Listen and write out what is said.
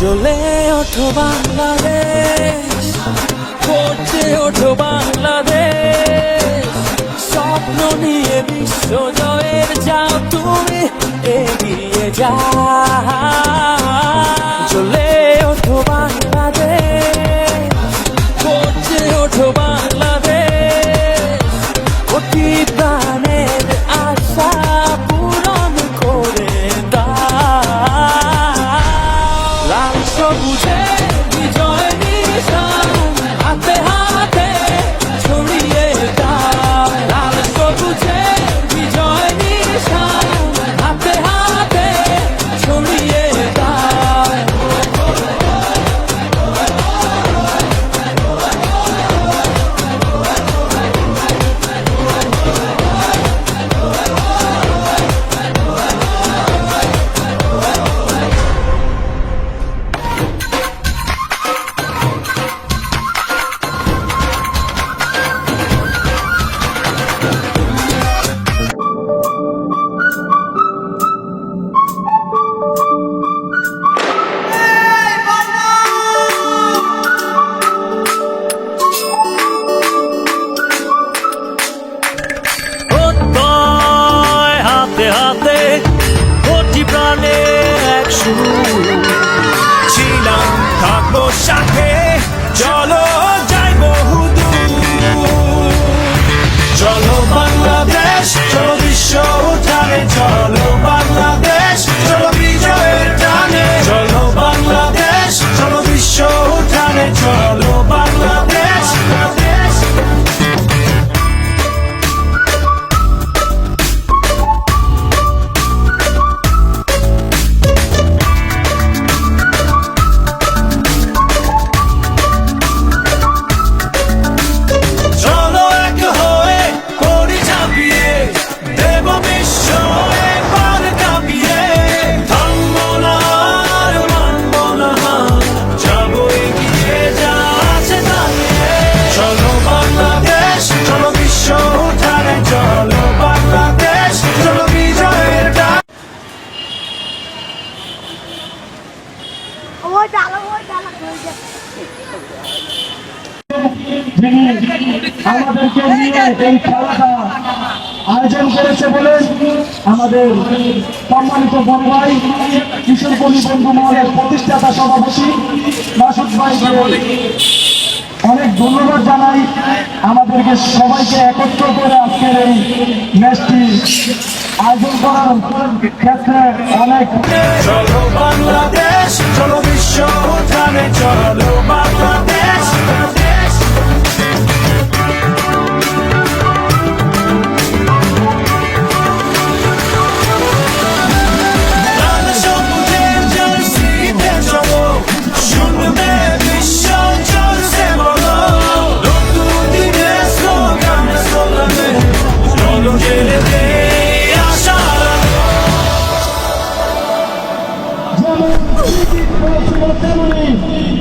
চলে ওঠো বাংলাদেশ করতে ওঠো বাংলাদেশ। স্বপ্ন নিয়ে বিশ্ব জয়ের যাও তুমি এগিয়ে যাও। 不觉 সুর ছিলাম থাকব সাথে চলো যিনি আমাদেরকে নিয়ে এই খেলাটা আয়োজন করেছে বলে আমাদের সম্মানিত বনভাই কিশোরপল্লী বন্ধু মহলের প্রতিষ্ঠাতা সভাপতি মাসুদ ভাইকে অনেক ধন্যবাদ জানাই। আমাদেরকে সবাইকে একত্র করে আজকের এই ম্যাচটি আয়োজন করার ক্ষেত্রে অনেক Amin.